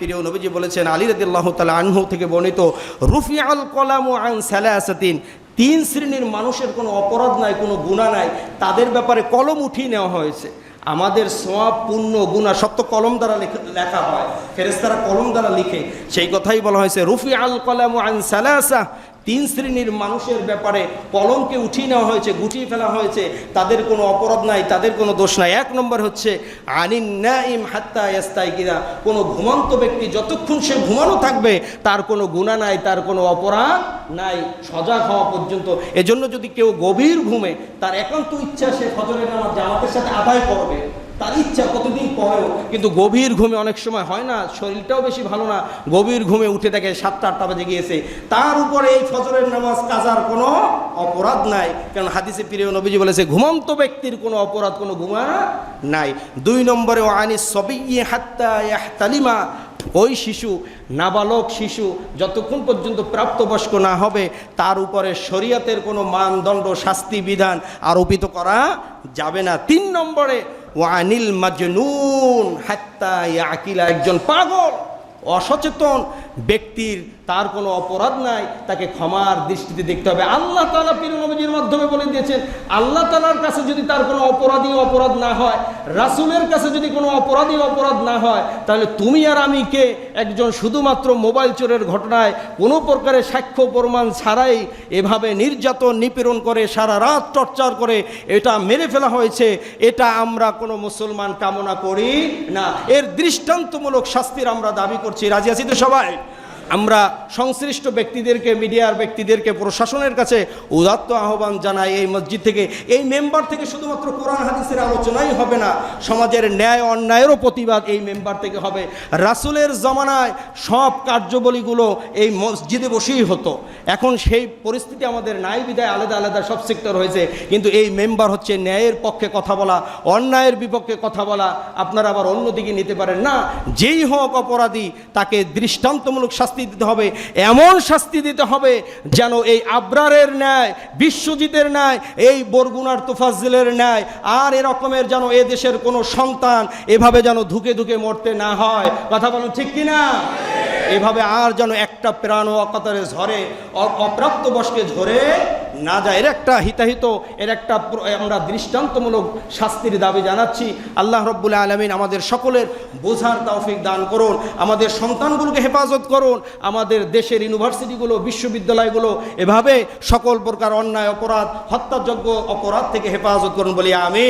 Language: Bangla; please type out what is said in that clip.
প্রিয় নবীজি বলেছেন, আলী রদুল্লাহ তালা আনহু থেকে বর্ণিত রুফি আল ও আন সালাসাতিন তিন শ্রেণির মানুষের কোনো অপরাধ নাই, কোনো গুণা নাই, তাদের ব্যাপারে কলম উঠিয়ে নেওয়া হয়েছে। আমাদের সব পূর্ণ গুণা সব তো কলম দ্বারা লেখা- লেখা হয়। ফেরেস্তারা কলম দ্বারা লিখে। সেই কথাই বলা হয়েছে রুফি আল কলামু আন সালাসা তিন শ্রেণির মানুষের ব্যাপারে কলমকে উঠিয়ে নেওয়া হয়েছে, গুটিয়ে ফেলা হয়েছে। তাদের কোনো অপরাধ নাই, তাদের কোনো দোষ নাই। এক নম্বর হচ্ছে, আনিন নাইম হাত্তা ইয়াস্তাইকিরা কোনো ঘুমন্ত ব্যক্তি যতক্ষণ সে ঘুমানো থাকবে, তার কোনো গুণা নাই, তার কোনো অপরাধ নাই, সজাগ হওয়া পর্যন্ত। এজন্য যদি কেউ গভীর ঘুমে, তার একান্ত ইচ্ছা সে ফজরের নামাজ জামাতের সাথে আদায় করবে। তার ইচ্ছা কতদিন পরেও। কিন্তু গভীর ঘুমে অনেক সময় হয় না, শরীরটাও বেশি ভালো না, গভীর ঘুমে উঠে থাকে সাতটা, আটটা বাজে গিয়েছে। তার উপরে এই ফজরের নামাজ কাজার কোনো অপরাধ নাই, কারণ হাদিসে প্রিয় নবীজি বলেছে, ঘুমন্ত ব্যক্তির কোনো অপরাধ, কোনো ঘুমা নাই। দুই নম্বরে আনি সবই হাত্তা ইয়াহতালিমা, ওই শিশু, নাবালক শিশু, যতক্ষণ পর্যন্ত প্রাপ্তবয়স্ক না হবে, তার উপরে শরীয়তের কোনো মানদণ্ড, শাস্তি, বিধান আরোপিত করা যাবে না। তিন নম্বরে ওয়ানিল মাজনুন হাত্তা ইয়াকিলা একজন পাগল অসচেতন ব্যক্তির তার কোনো অপরাধ নাই, তাকে ক্ষমার দৃষ্টিতে দেখতে হবে। আল্লাহ তালা পীর নবীজির মাধ্যমে বলে দিয়েছেন, আল্লাহ তালার কাছে যদি তার কোনো অপরাধী অপরাধ না হয়, রাসুলের কাছে যদি কোনো অপরাধী অপরাধ না হয়, তাহলে তুমি আর আমি কে? একজন শুধুমাত্র মোবাইল চোরের ঘটনায় কোনো প্রকারের সাক্ষ্য প্রমাণ ছাড়াই এভাবে নির্যাতন, নিপীড়ন করে, সারা রাত টর্চার করে এটা মেরে ফেলা হয়েছে, এটা আমরা কোনো মুসলমান কামনা করি না। এর দৃষ্টান্তমূলক শাস্তির আমরা দাবি করছি। রাজি আছি তো সবাই? আমরা সংশ্লিষ্ট ব্যক্তিদেরকে, মিডিয়ার ব্যক্তিদেরকে, প্রশাসনের কাছে উদাত্ত আহ্বান জানাই এই মসজিদ থেকে। এই মেম্বার থেকে শুধুমাত্র কোরআন হাদিসের আলোচনাই হবে না, সমাজের ন্যায় অন্যায়েরও প্রতিবাদ এই মেম্বার থেকে হবে। রাসুলের জমানায় সব কার্যবলীগুলো এই মসজিদে বসেই হতো। এখন সেই পরিস্থিতি আমাদের নাই বিদায় আলাদা আলাদা সব সেক্টর হয়েছে। কিন্তু এই মেম্বার হচ্ছে ন্যায়ের পক্ষে কথা বলা, অন্যায়ের বিপক্ষে কথা বলা। আপনারা আবার অন্যদিকে নিতে পারেন না। যেই হোক অপরাধী, তাকে দৃষ্টান্তমূলক শাস্তি দিতে হবে, এমন শাস্তি দিতে হবে যেন এই আবরারের ন্যায়, বিশ্বজিতের ন্যায়, এই বরগুনার তোফাজ্জিলের ন্যায় আর এরকমের যেন এ দেশের কোনো সন্তান এভাবে যেন ধুকে ধুকে মরতে না হয়। কথা বলুন ঠিক কিনা? এভাবে আর যেন একটা প্রাণ অকাতরে ঝরে অপ্রাপ্ত বয়স্কে ঝরে না যায়। এর একটা হিতাহিত, এর একটা আমরা দৃষ্টান্তমূলক শাস্তির দাবি জানাচ্ছি। আল্লাহ রব্বুল আলমিন আমাদের সকলের বোঝার তৌফিক দান করুন, আমাদের সন্তানগুলোকে হেফাজত করুন, আমাদের দেশের ইউনিভার্সিটিগুলো, বিশ্ববিদ্যালয়গুলো এভাবে সকল প্রকার অন্যায়, অপরাধ হত্যাযোগ্য অপরাধ থেকে হেফাজত করুন বলি আমি